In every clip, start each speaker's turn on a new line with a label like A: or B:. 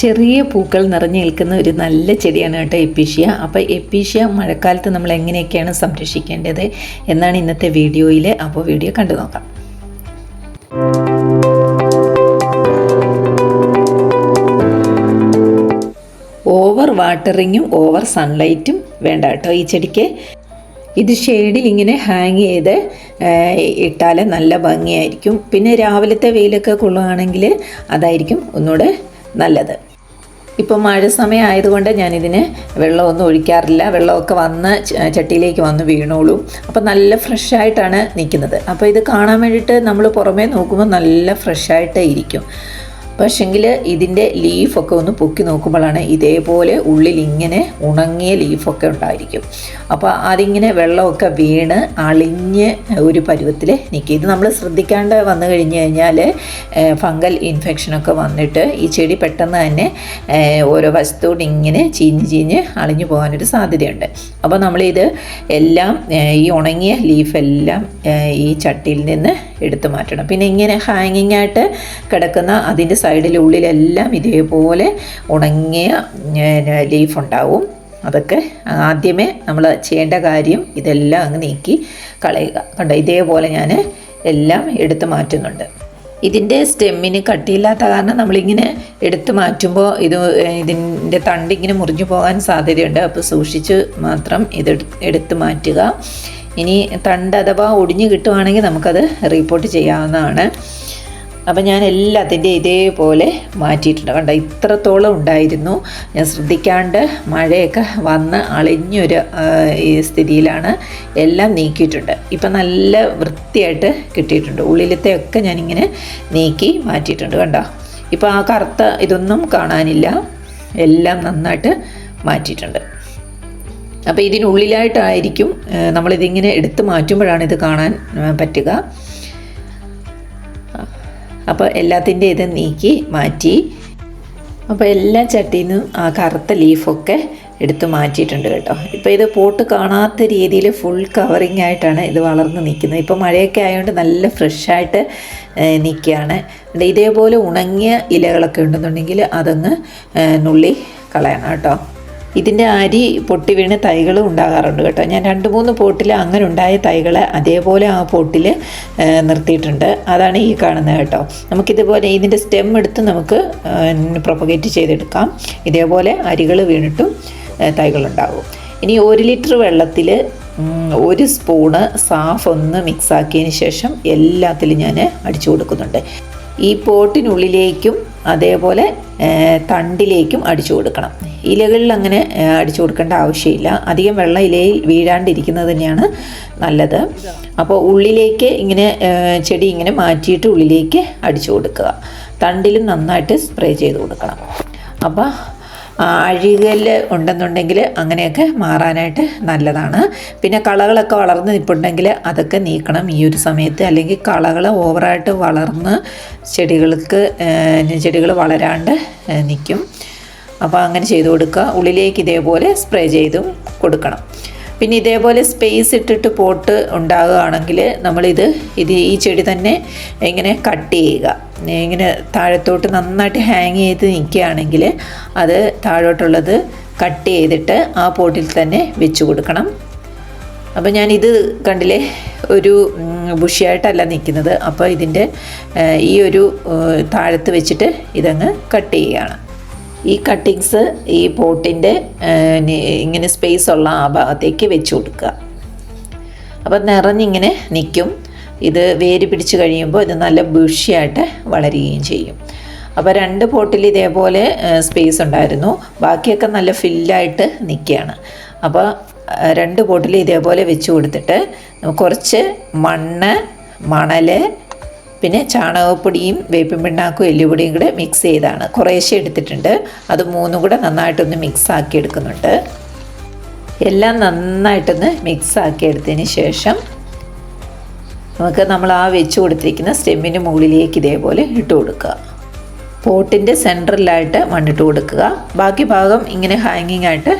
A: ചെറിയ പൂക്കൾ നിറഞ്ഞു നിൽക്കുന്ന ഒരു നല്ല ചെടിയാണ് കേട്ടോ എപ്പീഷ്യ. അപ്പോൾ എപ്പീഷ്യ മഴക്കാലത്ത് നമ്മൾ എങ്ങനെയൊക്കെയാണ് സംരക്ഷിക്കേണ്ടത് എന്നാണ് ഇന്നത്തെ വീഡിയോയിൽ അപ്പോൾ വീഡിയോ കണ്ടു നോക്കാം. ഓവർ വാട്ടറിങ്ങും ഓവർ സൺലൈറ്റും വേണ്ട കേട്ടോ ഈ ചെടിക്ക്. ഇത് ഷെയ്ഡിൽ ഇങ്ങനെ ഹാങ് ചെയ്ത് ഇട്ടാൽ നല്ല ഭംഗിയായിരിക്കും. പിന്നെ രാവിലത്തെ വെയിലൊക്കെ കൊള്ളുകയാണെങ്കിൽ അതായിരിക്കും ഒന്നുകൂടെ നല്ലത്. ഇപ്പോൾ മഴ സമയം ആയതുകൊണ്ട് ഞാനിതിന് വെള്ളമൊന്നും ഒഴിക്കാറില്ല. വെള്ളമൊക്കെ വന്ന് ചട്ടിയിലേക്ക് വന്ന് വീണോളും. അപ്പോൾ നല്ല ഫ്രഷായിട്ടാണ് നിൽക്കുന്നത്. അപ്പോൾ ഇത് കാണാൻ വേണ്ടിയിട്ട് നമ്മൾ പുറമേ നോക്കുമ്പോൾ നല്ല ഫ്രഷായിട്ട് ഇരിക്കും. പക്ഷെങ്കിൽ ഇതിന്റെ ലീഫൊക്കെ ഒന്ന് പൊക്കി നോക്കുമ്പോഴാണ് ഇതേപോലെ ഉള്ളിൽ ഇങ്ങനെ ഉണങ്ങിയ ലീഫൊക്കെ ഉണ്ടായിരിക്കും. അപ്പോൾ അതിങ്ങനെ വെള്ളമൊക്കെ വീണ് അളിഞ്ഞ് ഒരു പരുവത്തിൽ നിൽക്കും. ഇത് നമ്മൾ ശ്രദ്ധിക്കാണ്ട് വന്നു കഴിഞ്ഞ് കഴിഞ്ഞാൽ ഫംഗൽ ഇൻഫെക്ഷനൊക്കെ വന്നിട്ട് ഈ ചെടി പെട്ടെന്ന് തന്നെ ഓരോ വശത്തോട് ഇങ്ങനെ ചീഞ്ഞ് ചീഞ്ഞ് അളിഞ്ഞു പോകാനൊരു സാധ്യതയുണ്ട്. അപ്പോൾ നമ്മളിത് എല്ലാം ഈ ഉണങ്ങിയ ലീഫെല്ലാം ഈ ചട്ടിയിൽ നിന്ന് എടുത്തു മാറ്റണം. പിന്നെ ഇങ്ങനെ ഹാങ്ങിങ് ആയിട്ട് കിടക്കുന്ന അതിന്റെ സൈഡിലെ ഉള്ളിലെല്ലാം ഇതേപോലെ ഉണങ്ങിയ ലീഫ് ഉണ്ടാവും. അതൊക്കെ ആദ്യമേ നമ്മൾ ചെയ്യേണ്ട കാര്യം ഇതെല്ലാം അങ്ങ് നീക്കി കളയുക. കണ്ടോ? ഇതേപോലെ ഞാൻ എല്ലാം എടുത്തു മാറ്റുന്നുണ്ട്. ഇതിന്റെ സ്റ്റെമ്മിന് കട്ടിയില്ലാത്ത കാരണം നമ്മളിങ്ങനെ എടുത്തു മാറ്റുമ്പോൾ ഇത് ഇതിന്റെ തണ്ടിങ്ങനെ മുറിഞ്ഞു പോകാൻ സാധ്യതയുണ്ട്. അപ്പോൾ സൂക്ഷിച്ച് മാത്രം ഇത് എടുത്തു മാറ്റുക. ഇനി തണ്ട് അഥവാ ഒടിഞ്ഞു കിട്ടുവാണെങ്കിൽ നമുക്കത് റിപ്പോർട്ട് ചെയ്യാവുന്നതാണ്. അപ്പം ഞാൻ എല്ലാത്തിന്റെ ഇതേപോലെ മാറ്റിയിട്ടുണ്ട്. കണ്ട ഇത്രത്തോളം ഉണ്ടായിരുന്നു. ഞാൻ ശ്രദ്ധിക്കാണ്ട് മഴയൊക്കെ വന്ന് അളിഞ്ഞൊരു സ്ഥിതിയിലാണ് എല്ലാം നീക്കിയിട്ടുണ്ട്. ഇപ്പം നല്ല വൃത്തിയായിട്ട് കിട്ടിയിട്ടുണ്ട്. ഉള്ളിലത്തെ ഒക്കെ ഞാനിങ്ങനെ നീക്കി മാറ്റിയിട്ടുണ്ട്. കണ്ടോ ഇപ്പോൾ ആ കറുത്ത ഇതൊന്നും കാണാനില്ല. എല്ലാം നന്നായിട്ട് മാറ്റിയിട്ടുണ്ട്. അപ്പോൾ ഇതിനുള്ളിലായിട്ടായിരിക്കും നമ്മളിതിങ്ങനെ എടുത്ത് മാറ്റുമ്പോഴാണ് ഇത് കാണാൻ പറ്റുക. അപ്പോൾ എല്ലാത്തിന്റെ ഇത് നീക്കി മാറ്റി. അപ്പോൾ എല്ലാ ചട്ടിയിൽ നിന്നും ആ കറുത്ത ലീഫൊക്കെ എടുത്ത് മാറ്റിയിട്ടുണ്ട് കേട്ടോ. ഇപ്പോൾ ഇത് പോട്ട് കാണാത്ത രീതിയിൽ ഫുൾ കവറിങ് ആയിട്ടാണ് ഇത് വളർന്ന് നിൽക്കുന്നത്. ഇപ്പോൾ മഴയൊക്കെ ആയതുകൊണ്ട് നല്ല ഫ്രഷായിട്ട് നിൽക്കുകയാണ്. ഇതേപോലെ ഉണങ്ങിയ ഇലകളൊക്കെ ഉണ്ടെന്നുണ്ടെങ്കിൽ അതങ്ങ് നുള്ളി കളയണം കേട്ടോ. ഇതിന്റെ അരി പൊട്ടി വീണ് തൈകൾ ഉണ്ടാകാറുണ്ട് കേട്ടോ. ഞാൻ രണ്ട് മൂന്ന് പോട്ടിൽ അങ്ങനെ ഉണ്ടായ തൈകൾ അതേപോലെ ആ പോട്ടിൽ നിർത്തിയിട്ടുണ്ട്. അതാണ് ഈ കാണുന്നത് കേട്ടോ. നമുക്കിതുപോലെ ഇതിന്റെ സ്റ്റെം എടുത്ത് നമുക്ക് പ്രൊപ്പഗേറ്റ് ചെയ്തെടുക്കാം. ഇതേപോലെ അരികൾ വീണിട്ടും തൈകളുണ്ടാകും ഇനി ഒരു ലിറ്റർ വെള്ളത്തിൽ ഒരു സ്പൂണ് സാഫ് ഒന്ന് മിക്സാക്കിയതിന് ശേഷം എല്ലാത്തിലും ഞാൻ അടിച്ചു കൊടുക്കുന്നുണ്ട്. ഈ പോട്ടിനുള്ളിലേക്കും അതേപോലെ തണ്ടിലേക്കും അടിച്ചു കൊടുക്കണം. ഇലകളിൽ അങ്ങനെ അടിച്ചു കൊടുക്കേണ്ട ആവശ്യമില്ല. അധികം വെള്ളം ഇലയിൽ വീഴാണ്ടിരിക്കുന്നത് തന്നെയാണ് നല്ലത്. അപ്പോൾ ഉള്ളിലേക്ക് ഇങ്ങനെ ചെടി ഇങ്ങനെ മാറ്റിയിട്ട് ഉള്ളിലേക്ക് അടിച്ചു കൊടുക്കുക. തണ്ടിലും നന്നായിട്ട് സ്പ്രേ ചെയ്ത് കൊടുക്കണം. അപ്പോൾ അഴുകൽ ഉണ്ടെന്നുണ്ടെങ്കിൽ അങ്ങനെയൊക്കെ മാറാനായിട്ട് നല്ലതാണ്. പിന്നെ കളകളൊക്കെ വളർന്ന് നിൽപ്പുണ്ടെങ്കിൽ അതൊക്കെ നീക്കണം. ഈ ഒരു സമയത്ത് അല്ലെങ്കിൽ കളകൾ ഓവറായിട്ട് വളർന്ന് ചെടികൾക്ക് ചെടികൾ വളരാണ്ട് നിൽക്കും അപ്പോൾ അങ്ങനെ ചെയ്ത് കൊടുക്കുക. ഉള്ളിലേക്ക് ഇതേപോലെ സ്പ്രേ ചെയ്തും കൊടുക്കണം. പിന്നെ ഇതേപോലെ സ്പേസ് ഇട്ടിട്ട് പോട്ട് ഉണ്ടാകുകയാണെങ്കിൽ നമ്മളിത് ഇത് ഈ ചെടി തന്നെ ഇങ്ങനെ കട്ട് ചെയ്യുക. ഇങ്ങനെ താഴത്തോട്ട് നന്നായിട്ട് ഹാങ് ചെയ്ത് നിൽക്കുകയാണെങ്കിൽ അത് താഴോട്ടുള്ളത് കട്ട് ചെയ്തിട്ട് ആ പോട്ടിൽ തന്നെ വെച്ച് കൊടുക്കണം. അപ്പോൾ ഇത് കണ്ടില്ലേ ഒരു ബുഷിയായിട്ടല്ല നിൽക്കുന്നത്. അപ്പോൾ ഇതിന്റെ ഈ ഒരു താഴത്ത് വെച്ചിട്ട് ഇതങ്ങ് കട്ട് ചെയ്യുകയാണ്. ഈ കട്ടിങ്സ് ഈ പോട്ടിന്റെ ഇങ്ങനെ സ്പേസ് ഉള്ള ആ ഭാഗത്തേക്ക് വെച്ച് കൊടുക്കുക. അപ്പം നിറഞ്ഞിങ്ങനെ നിൽക്കും ഇത് വേര് പിടിച്ച് കഴിയുമ്പോൾ ഇത് നല്ല ബുഷിയായിട്ട് വളരുകയും ചെയ്യും. അപ്പോൾ രണ്ട് പോട്ടിൽ ഇതേപോലെ സ്പേസ് ഉണ്ടായിരുന്നു. ബാക്കിയൊക്കെ നല്ല ഫില്ലായിട്ട് നിൽക്കുകയാണ്. അപ്പോൾ രണ്ട് പോട്ടിൽ ഇതേപോലെ വെച്ച് കൊടുത്തിട്ട് കുറച്ച് മണ്ണ് മണൽ പിന്നെ ചാണകപ്പൊടിയും വേപ്പിൻ പിണ്ണാക്കും എല്ലുപൊടിയും കൂടെ മിക്സ് ചെയ്താണ്. കുറേശ്ശെ എടുത്തിട്ടുണ്ട്. അത് മൂന്നും കൂടെ നന്നായിട്ടൊന്ന് മിക്സ് ആക്കി എടുക്കുന്നുണ്ട്. എല്ലാം നന്നായിട്ടൊന്ന് മിക്സ് ആക്കി എടുത്തതിന് ശേഷം നമുക്ക് നമ്മൾ ആ വെച്ച് കൊടുത്തിരിക്കുന്ന സ്റ്റെമ്മിന് മുകളിലേക്ക് ഇതേപോലെ ഇട്ട് കൊടുക്കുക. പോട്ടിന്റെ സെന്ററിലായിട്ട് മണ്ണിട്ട് കൊടുക്കുക. ബാക്കി ഭാഗം ഇങ്ങനെ ഹാങ്ങിങ് ആയിട്ട്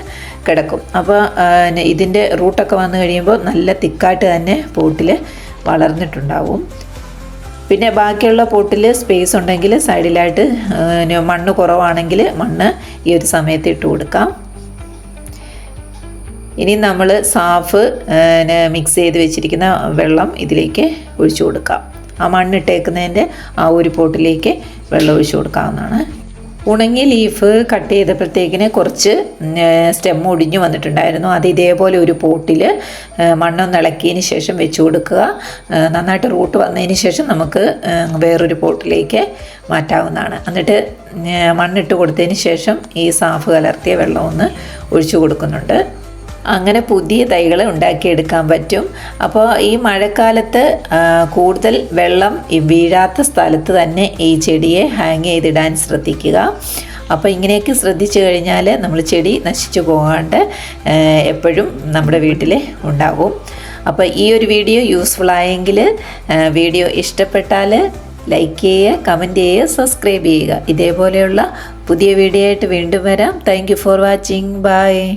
A: കിടക്കും. അപ്പോൾ ഇതിന്റെ റൂട്ടൊക്കെ വന്നു കഴിയുമ്പോൾ നല്ല തിക്കായിട്ട് തന്നെ പോട്ടിൽ വളർന്നിട്ടുണ്ടാവും. പിന്നെ ബാക്കിയുള്ള പോട്ടിൽ സ്പേസ് ഉണ്ടെങ്കിൽ സൈഡിലായിട്ട് മണ്ണ് കുറവാണെങ്കിൽ മണ്ണ് ഈ ഒരു സമയത്ത് ഇട്ട് കൊടുക്കാം. ഇനി നമ്മൾ സാഫ് മിക്സ് ചെയ്ത് വെച്ചിരിക്കുന്ന വെള്ളം ഇതിലേക്ക് ഒഴിച്ചു കൊടുക്കാം. ആ മണ്ണിട്ടേക്കുന്നതിന്റെ ആ ഒരു പോട്ടിലേക്ക് വെള്ളം ഒഴിച്ചു കൊടുക്കാവുന്നതാണ്. ഉണങ്ങിയ ലീഫ് കട്ട് ചെയ്തപ്പോഴത്തേക്കിന് കുറച്ച് സ്റ്റെം ഒടിഞ്ഞു വന്നിട്ടുണ്ടായിരുന്നു. അത് ഇതേപോലെ ഒരു പോട്ടിൽ മണ്ണൊന്ന് ഇളക്കിയതിന് ശേഷം വെച്ച് കൊടുക്കുക. നന്നായിട്ട് റൂട്ട് വന്നതിന് ശേഷം നമുക്ക് വേറൊരു പോട്ടിലേക്ക് മാറ്റാവുന്നതാണ്. എന്നിട്ട് മണ്ണിട്ട് കൊടുത്തതിന് ശേഷം ഈ സാഫ് കലർത്തിയ വെള്ളം ഒന്ന് ഒഴിച്ചു കൊടുക്കുന്നുണ്ട്. അങ്ങനെ പുതിയ തൈകൾ ഉണ്ടാക്കിയെടുക്കാൻ പറ്റും. അപ്പോൾ ഈ മഴക്കാലത്ത് കൂടുതൽ വെള്ളം വീഴാത്ത സ്ഥലത്ത് തന്നെ ഈ ചെടിയെ ഹാങ് ചെയ്തിടാൻ ശ്രദ്ധിക്കുക. അപ്പോൾ ഇങ്ങനെയൊക്കെ ശ്രദ്ധിച്ചു കഴിഞ്ഞാൽ നമ്മൾ ചെടി നശിച്ചു പോകാണ്ട് എപ്പോഴും നമ്മുടെ വീട്ടിൽ ഉണ്ടാകും അപ്പോൾ ഈ ഒരു വീഡിയോ യൂസ്ഫുൾ ആയെങ്കിൽ വീഡിയോ ഇഷ്ടപ്പെട്ടാൽ ലൈക്ക് ചെയ്യുക കമന്റ് ചെയ്യുക സബ്സ്ക്രൈബ് ചെയ്യുക. ഇതേപോലെയുള്ള പുതിയ വീഡിയോ ആയിട്ട് വീണ്ടും വരാം. Thank for watching bye